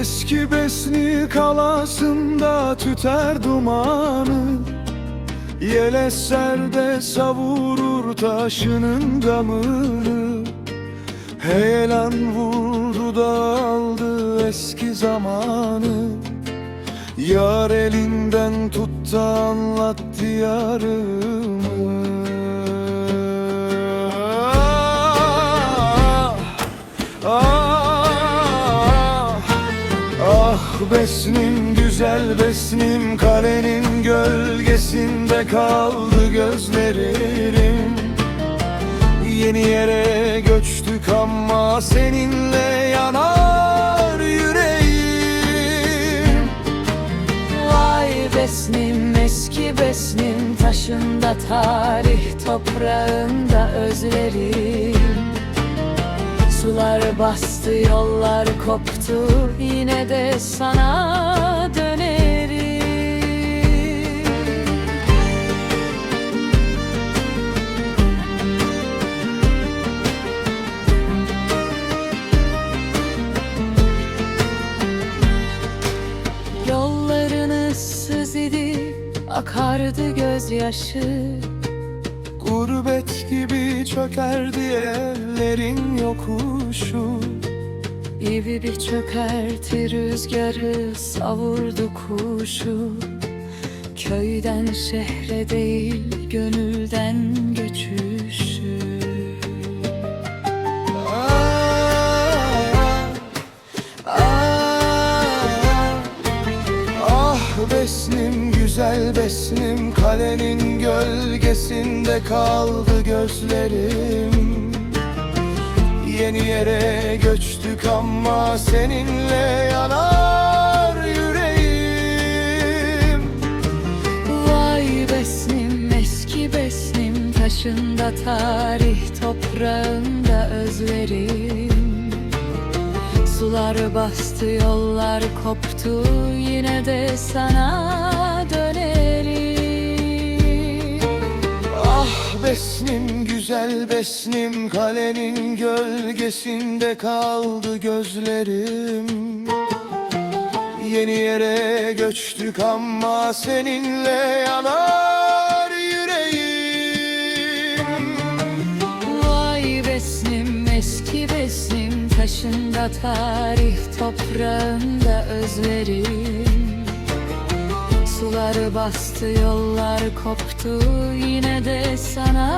Eski besni kalasında tüter dumanı. Yel eser savurur taşının damını. Heyelan vurdu da aldı eski zamanı Yar elinden tut da anlattı yarımı Ah, ah, ah. Besnim güzel besnim Kalenin gölgesinde kaldı gözlerim. Yeni yere göçtük ama seninle yanar besnim Taşında tarih toprağında özlerim. Sular bastı yollar koptu Yine de sana dönerim Akardı gözyaşı. Gurbet gibi çökerdi ellerin yokuşu. İbi bir çökerti rüzgarı savurdu kuşu. Köyden şehre değil gönülden besnim güzel besnim Kalenin gölgesinde kaldı gözlerim. Yeni yere göçtük ama seninle yanar yüreğim. Vay besnim eski besnim Taşında tarih toprağında özlerim Sular bastı yollar koptu Yine de sana dönerim. Ah besnim güzel besnim Kalenin gölgesinde kaldı gözlerim. Yeni yere göçtük ama seninle yanar yüreğim. Vay besnim eski besnim Taşında tarih toprağında özlerim. Sular bastı yollar koptu Yine de sana